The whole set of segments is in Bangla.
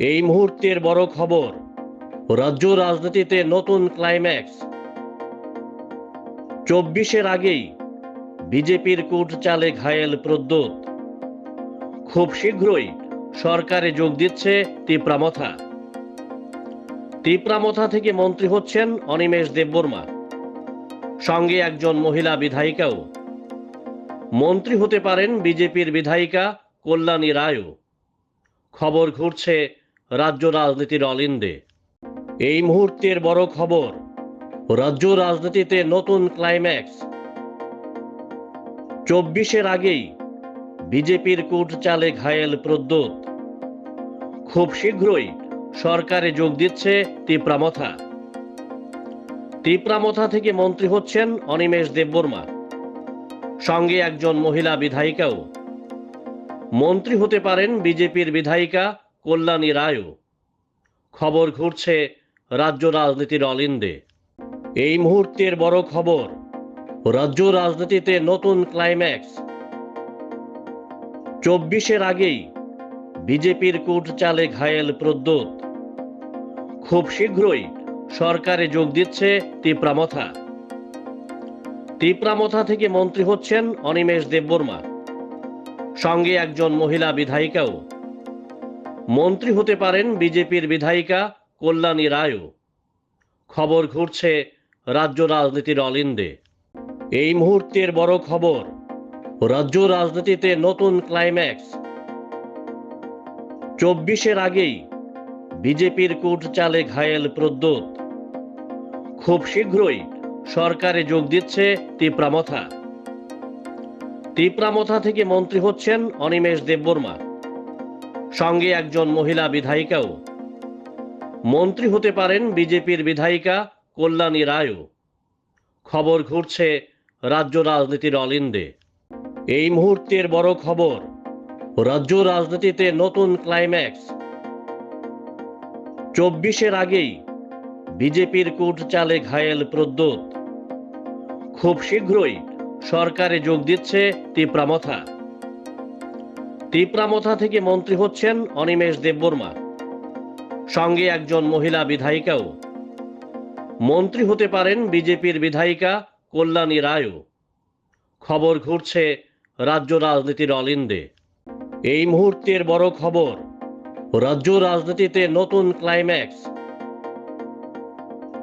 এই মুহূর্তের বড় খবর, রাজ্য রাজনীতিতে নতুন ক্লাইম্যাক্স চব্বিশের আগেই বিজেপির কূট চালে ঘায়েল প্রদ্যোৎ। খুব শীঘ্রই সরকারে যোগ দিচ্ছে তিপ্রামথা। তিপ্রামথা থেকে মন্ত্রী হচ্ছেন অনিমেষ দেববর্মা। সঙ্গে একজন মহিলা বিধায়িকাও। মন্ত্রী হতে পারেন বিজেপির বিধায়িকা কল্যাণী রায়ও। খবর ঘুরছে রাজ্য রাজনীতির অলিন্দে। এই মুহূর্তের বড় খবর, রাজ্য রাজনীতিতে নতুন ক্লাইম্যাক্স চব্বিশের আগেই বিজেপির কূট চালে ঘায়েল প্রদ্যোৎ। খুব শীঘ্রই সরকারে যোগ দিচ্ছে তিপ্রামথা। তিপ্রামথা থেকে মন্ত্রী হচ্ছেন অনিমেষ দেববর্মা। সঙ্গে একজন মহিলা বিধায়িকাও। মন্ত্রী হতে পারেন বিজেপির বিধায়িকা কল্যাণী রায়ও। খবর ঘুরছে রাজ্য রাজনীতির অলিন্দে। এই মুহূর্তের বড় খবর, রাজ্য রাজনীতিতে নতুন ক্লাইম্যাক্স চব্বিশের আগেই বিজেপির কূট চালে ঘায়েল প্রদ্যোৎ। খুব শীঘ্রই সরকারে যোগ দিচ্ছে তিপ্রামথা তিপ্রামথা থেকে মন্ত্রী হচ্ছেন অনিমেষ দেববর্মা। সঙ্গে একজন মহিলা বিধায়িকাও। মন্ত্রী হতে পারেন বিজেপির বিধায়িকা কল্যাণী রায়ও। খবর ঘুরছে রাজ্য রাজনীতির অলিন্দে। এই মুহূর্তের বড় খবর, রাজ্য রাজনীতিতে নতুন ক্লাইম্যাক্স চব্বিশের আগেই বিজেপির কূট চালে ঘায়েল প্রদ্যোৎ। খুব শীঘ্রই সরকারে যোগ দিচ্ছে তিপ্রামথা। তিপ্রামথা থেকে মন্ত্রী হচ্ছেন অনিমেষ দেববর্মা। সঙ্গে একজন মহিলা বিধায়িকাও। মন্ত্রী হতে পারেন বিজেপির বিধায়িকা কল্যাণী রায়ও। খবর ঘুরছে রাজ্য রাজনীতির অলিন্দে। এই মুহূর্তের বড় খবর, রাজ্য রাজনীতিতে নতুন ক্লাইম্যাক্স চব্বিশের আগেই বিজেপির কূট চালে ঘায়েল প্রদ্যোৎ। খুব শীঘ্রই সরকারে যোগ দিচ্ছে তিপ্রামথা। তিপ্রামথা থেকে মন্ত্রী হচ্ছেন অনিমেষ দেববর্মা। সঙ্গে একজন মহিলা বিধায়িকাও। মন্ত্রী হতে পারেন বিজেপির বিধায়িকা কল্যাণী রায়ও। খবর ঘুরছে রাজ্য রাজনীতির অলিন্দে। এই মুহূর্তের বড় খবর, রাজ্য রাজনীতিতে নতুন ক্লাইম্যাক্স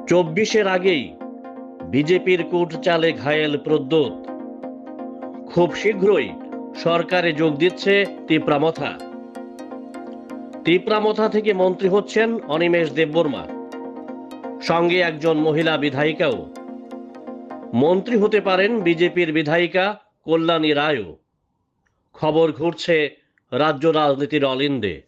চব্বিশের আগেই বিজেপির কূট চালে ঘায়েল প্রদ্যোৎ খুব শীঘ্রই সরকারে যোগ দিচ্ছে তিপ্রামথা। তিপ্রামথা থেকে মন্ত্রী হচ্ছেন অনিমেষ দেববর্মা। সঙ্গে একজন মহিলা বিধায়িকাও। মন্ত্রী হতে পারেন বিজেপির বিধায়িকা কল্যাণী রায়ও। খবর ঘুরছে রাজ্য রাজনীতির অলিন্দে।